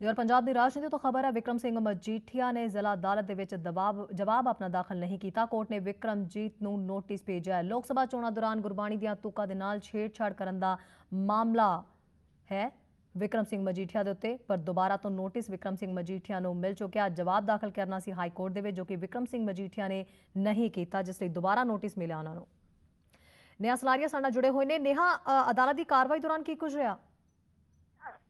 ਜਰ ਪੰਜਾਬ ਦੀ ਰਾਜਨੀਤੀ ਤੋਂ ਖਬਰ ਹੈ, ਵਿਕਰਮ ਸਿੰਘ ਮਜੀਠੀਆ ਨੇ ਜ਼ਿਲ੍ਹਾ ਅਦਾਲਤ ਦੇ ਵਿੱਚ ਦਬਾਬ ਜਵਾਬ ਆਪਣਾ ਦਾਖਲ ਨਹੀਂ ਕੀਤਾ। ਕੋਰਟ ਨੇ ਵਿਕਰਮਜੀਤ ਨੂੰ ਨੋਟਿਸ ਭੇਜਿਆ ਹੈ। ਲੋਕ ਸਭਾ ਚੋਣਾਂ ਦੌਰਾਨ ਗੁਰਬਾਣੀ ਦੀਆਂ ਤੁਕਾਂ ਦੇ ਨਾਲ ਛੇੜਛਾੜ ਕਰਨ ਦਾ ਮਾਮਲਾ ਹੈ ਵਿਕਰਮ ਸਿੰਘ ਮਜੀਠੀਆ ਦੇ ਉੱਤੇ, ਪਰ ਦੁਬਾਰਾ ਤੋਂ ਨੋਟਿਸ ਵਿਕਰਮ ਸਿੰਘ ਮਜੀਠੀਆ ਨੂੰ ਮਿਲ ਚੁੱਕਿਆ। ਜਵਾਬ ਦਾਖਲ ਕਰਨਾ ਸੀ ਹਾਈ ਕੋਰਟ ਦੇ ਵਿੱਚ, ਜੋ ਕਿ ਵਿਕਰਮ ਸਿੰਘ ਮਜੀਠੀਆ ਨੇ ਨਹੀਂ ਕੀਤਾ, ਜਿਸ ਲਈ ਦੁਬਾਰਾ ਨੋਟਿਸ ਮਿਲਿਆ ਉਹਨਾਂ ਨੂੰ। ਨੇਹਾ ਸਲਾਰੀਆ ਸਾਡੇ ਨਾਲ ਜੁੜੇ ਹੋਏ ਨੇ। ਨੇਹਾ ਅਦਾਲਤ ਦੀ ਕਾਰਵਾਈ ਦੌਰਾਨ ਕੀ ਕੁਝ ਰਿਹਾ?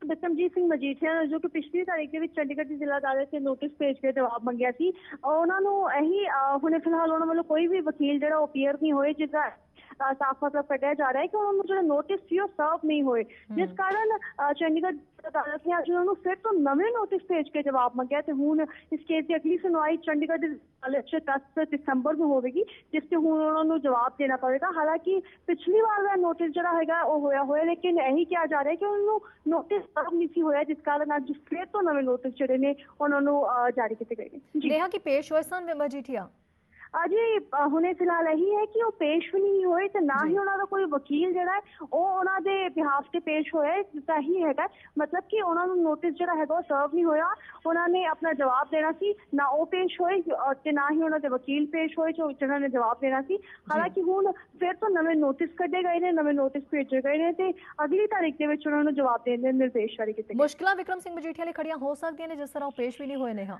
ਬਿਕਰਮਜੀਤ ਸਿੰਘ ਮਜੀਠੀਆ ਜੋ ਕਿ ਪਿਛਲੀ ਤਾਰੀਖ ਦੇ ਵਿੱਚ ਚੰਡੀਗੜ੍ਹ ਦੀ ਜ਼ਿਲ੍ਹਾ ਅਦਾਲਤ ਤੇ ਨੋਟਿਸ ਭੇਜ ਕੇ ਜਵਾਬ ਮੰਗਿਆ ਸੀ। ਉਹਨਾਂ ਨੂੰ ਇਹੀ ਹੁਣੇ ਫਿਲਹਾਲ ਉਹਨਾਂ ਵੱਲੋਂ ਕੋਈ ਵੀ ਵਕੀਲ ਜਿਹੜਾ ਅਪੀਅਰ ਨਹੀਂ ਹੋਏ ਜਿਸਦਾ ਅਹ, ਸਾਫ਼ ਮਤਲਬ ਕੱਢਿਆ ਜਾ ਰਿਹਾ ਹੈ ਕਿ ਉਹਨਾਂ ਨੂੰ ਜਿਹੜਾ ਨੋਟਿਸ ਸੀ ਉਹ ਸਰਵ ਨਹੀਂ ਹੋਏ। ਜਿਸ ਕਾਰਨ ਚੰਡੀਗੜ੍ਹ ਅਦਾਲਤ ਨੇ ਅੱਜ ਉਹਨਾਂ ਨੂੰ ਫਿਰ ਤੋਂ ਨਵੇਂ ਨੋਟਿਸ ਭੇਜ ਕੇ ਜਵਾਬ ਮੰਗਿਆ ਤੇ ਹੁਣ ਇਸ ਕੇਸ ਦੀ ਅਗਲੀ ਸੁਣਵਾਈ ਚੰਡੀਗੜ੍ਹ ਦੀ ਅਦਾਲਤ 'ਚ 10 ਦਸੰਬਰ ਨੂੰ ਹੋਵੇਗੀ ਜਿਸ ਤੇ ਹੁਣ ਉਹਨਾਂ ਨੂੰ ਜਵਾਬ ਦੇਣਾ ਪਵੇਗਾ। ਹਾਲਾਂਕਿ ਪਿਛਲੀ ਵਾਰ ਦਾ ਨੋਟਿਸ ਜਿਹੜਾ ਹੈਗਾ ਉਹ ਹੋਇਆ ਹੋਇਆ ਲੇਕਿਨ ਇਹੀ ਕਿਹਾ ਜਾ ਰਿਹਾ ਹੈ ਕਿ ਉਹਨਾਂ ਨੂੰ ਨੋਟਿਸ ਸਰਵ ਨਹੀਂ ਸੀ ਹੋਇਆ ਜਿਸ ਕਾਰਨ ਅੱਜ ਫਿਰ ਤੋਂ ਨਵੇਂ ਨੋਟਿਸ ਜਿਹੜੇ ਨੇ ਉਹਨਾਂ ਨੂੰ ਜਾਰੀ ਕੀਤੇ ਗਏ ਨੇ। ਜੀ। ਕੀ ਪੇਸ਼ ਹੋਏ ਸਨ? ਮਜੀਠੀਆ ਅਜੇ ਹੁਣੇ ਫਿਲਹਾਲ ਇਹੀ ਹੈ ਕਿ ਉਹ ਪੇਸ਼ ਵੀ ਨਹੀਂ ਹੋਏ ਤੇ ਨਾ ਹੀ ਉਹਨਾਂ ਦਾ ਕੋਈ ਵਕੀਲ ਜਿਹੜਾ ਹੈ ਉਹ ਉਹਨਾਂ ਦੇ ਬਿਹਾਫ ਤੇ ਪੇਸ਼ ਹੋਇਆ ਹੈ ਜਿੱਦਾਂ ਹੀ ਹੈਗਾ। ਮਤਲਬ ਕਿ ਉਹਨਾਂ ਨੂੰ ਨੋਟਿਸ ਜਿਹੜਾ ਹੈਗਾ ਉਹ ਸਰਵ ਨਹੀਂ ਹੋਇਆ। ਉਹਨਾਂ ਨੇ ਆਪਣਾ ਜਵਾਬ ਦੇਣਾ ਸੀ ਨਾ ਉਹ ਪੇਸ਼ ਹੋਏ ਤੇ ਨਾ ਹੀ ਉਹਨਾਂ ਦੇ ਵਕੀਲ ਪੇਸ਼ ਹੋਏ ਜੋ ਜਿਹਨਾਂ ਨੇ ਜਵਾਬ ਦੇਣਾ ਸੀ। ਹਾਲਾਂਕਿ ਹੁਣ ਫਿਰ ਤੋਂ ਨਵੇਂ ਨੋਟਿਸ ਕੱਢੇ ਗਏ ਨੇ ਨਵੇਂ ਨੋਟਿਸ ਭੇਜੇ ਗਏ ਨੇ ਤੇ ਅਗਲੀ ਤਾਰੀਖ ਦੇ ਵਿੱਚ ਉਹਨਾਂ ਨੂੰ ਜਵਾਬ ਦੇਣ ਦੇ ਨਿਰਦੇਸ਼ ਜਾਰੀ ਕੀਤੇ ਗਏ ਮੁਸ਼ਕਲਾਂ ਵਿਕਰਮ ਸਿੰਘ ਮਜੀਠੀਆ ਲਈ ਖੜੀਆਂ ਹੋ ਸਕਦੀਆਂ ਨੇ ਜਿਸ ਤਰ੍ਹਾਂ ਉਹ ਪੇਸ਼ ਵੀ ਨਹੀਂ ਹੋਏ ਹੈ।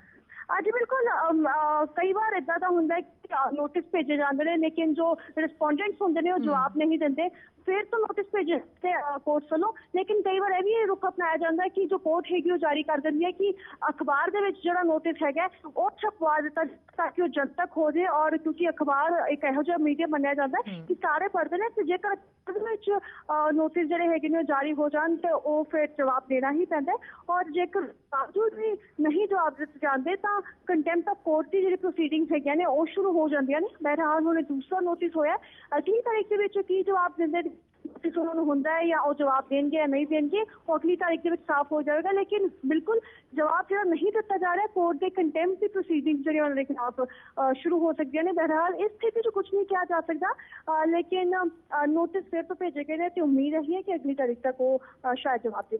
ਕਿ ਨੋਟਿਸ ਭੇਜੇ ਜਾਂਦੇ ਨੇ ਲੇਕਿਨ ਜੋ ਰਿਸਪੋਂਡੈਂਟਸ ਹੁੰਦੇ ਨੇ ਉਹ ਜਵਾਬ ਨਹੀਂ ਦਿੰਦੇ ਫਿਰ ਤੋਂ ਨੋਟਿਸ ਭੇਜੇ ਤੇ ਕੋਰਟ ਵੱਲੋਂ ਲੇਕਿਨ ਕਈ ਵਾਰ ਇਹ ਵੀ ਰੁਖ ਅਪਣਾਇਆ ਜਾਂਦਾ ਹੈ ਕਿ ਜੋ ਕੋਰਟ ਹੈਗੀ ਉਹ ਜਾਰੀ ਕਰ ਦਿੰਦੀ ਹੈ ਕਿ ਅਖਬਾਰ ਦੇ ਵਿੱਚ ਜਿਹੜਾ ਨੋਟਿਸ ਹੈਗਾ ਹੈ, ਉਹ ਛਪਵਾ ਦਿੱਤਾ ਜਾਏ ਤਾਂ ਕਿ ਉਹ ਜਨਤਕ ਹੋ ਜਾਏ ਔਰ ਕਿਉਂਕਿ ਅਖਬਾਰ ਇੱਕ ਇਹੋ ਜਿਹਾ ਮੀਡੀਆ ਮੰਨਿਆ ਜਾਂਦਾ ਹੈ ਕਿ ਸਾਰੇ ਪੜ੍ਹਦੇ ਨੇ ਤੇ ਜੇਕਰ ਉਹਦੇ ਵਿੱਚ ਨੋਟਿਸ ਜਿਹੜੇ ਹੈਗੇ ਨੇ ਉਹ ਜਾਰੀ ਹੋ ਜਾਣ ਤੇ ਉਹ ਫਿਰ ਜਵਾਬ ਦੇਣਾ ਹੀ ਪੈਂਦਾ ਹੈ ਔਰ ਜੇਕਰ ਬਾਵਜੂਦ ਕੰਟੈਂਪਟ ਆਫ ਕੋਰਟ ਦੀ ਜਿਹੜੀ ਪ੍ਰੋਸੀਡਿੰਗਸ ਹੈਗੀਆਂ ਨੇ, ਉਹ ਸ਼ੁਰੂ ਹੋ ਜਾਂਦੀਆਂ ਨੇ। ਬਹਰਹਾਲ ਹੁਣ ਦੂਸਰਾ ਨੋਟਿਸ ਹੋਇਆ। ਅਗਲੀ ਤਾਰੀਖ ਦੇ ਵਿੱਚ ਕੀ ਜਵਾਬ ਦਿੰਦੇ ਨੋਟਿਸ ਉਹਨਾਂ ਨੂੰ ਹੁੰਦਾ ਹੈ ਜਾਂ ਉਹ ਜਵਾਬ ਦੇਣਗੇ ਜਾਂ ਨਹੀਂ ਦੇਣਗੇ, ਉਹ ਅਗਲੀ ਤਾਰੀਖ ਦੇ ਵਿੱਚ ਸਾਫ਼ ਹੋ ਜਾਏਗਾ ਲੇਕਿਨ ਬਿਲਕੁਲ ਜਵਾਬ ਜਿਹੜਾ ਨਹੀਂ ਦਿੱਤਾ ਜਾ ਰਿਹਾ ਕੋਰਟ ਦੇ ਕੰਟੈਂਪਟ ਦੀ ਪ੍ਰੋਸੀਡਿੰਗ ਜਿਹੜੀ ਉਹਨਾਂ ਦੇ ਖਿਲਾਫ ਸ਼ੁਰੂ ਹੋ ਸਕਦੀਆਂ ਨੇ। ਬਹਿਰਾਲ ਇਸ ਸਥਿਤੀ 'ਚ ਕੁਝ ਨਹੀਂ ਕਿਹਾ ਜਾ ਸਕਦਾ। ਲੇਕਿਨ ਨੋਟਿਸ ਫਿਰ ਤੋਂ ਭੇਜੇ ਗਏ ਨੇ ਤੇ ਉਮੀਦ ਹੈ ਕਿ ਅਗਲੀ ਤਾਰੀਖ ਤੱਕ ਉਹ ਸ਼ਾਇਦ ਜਵਾਬ ਦੇ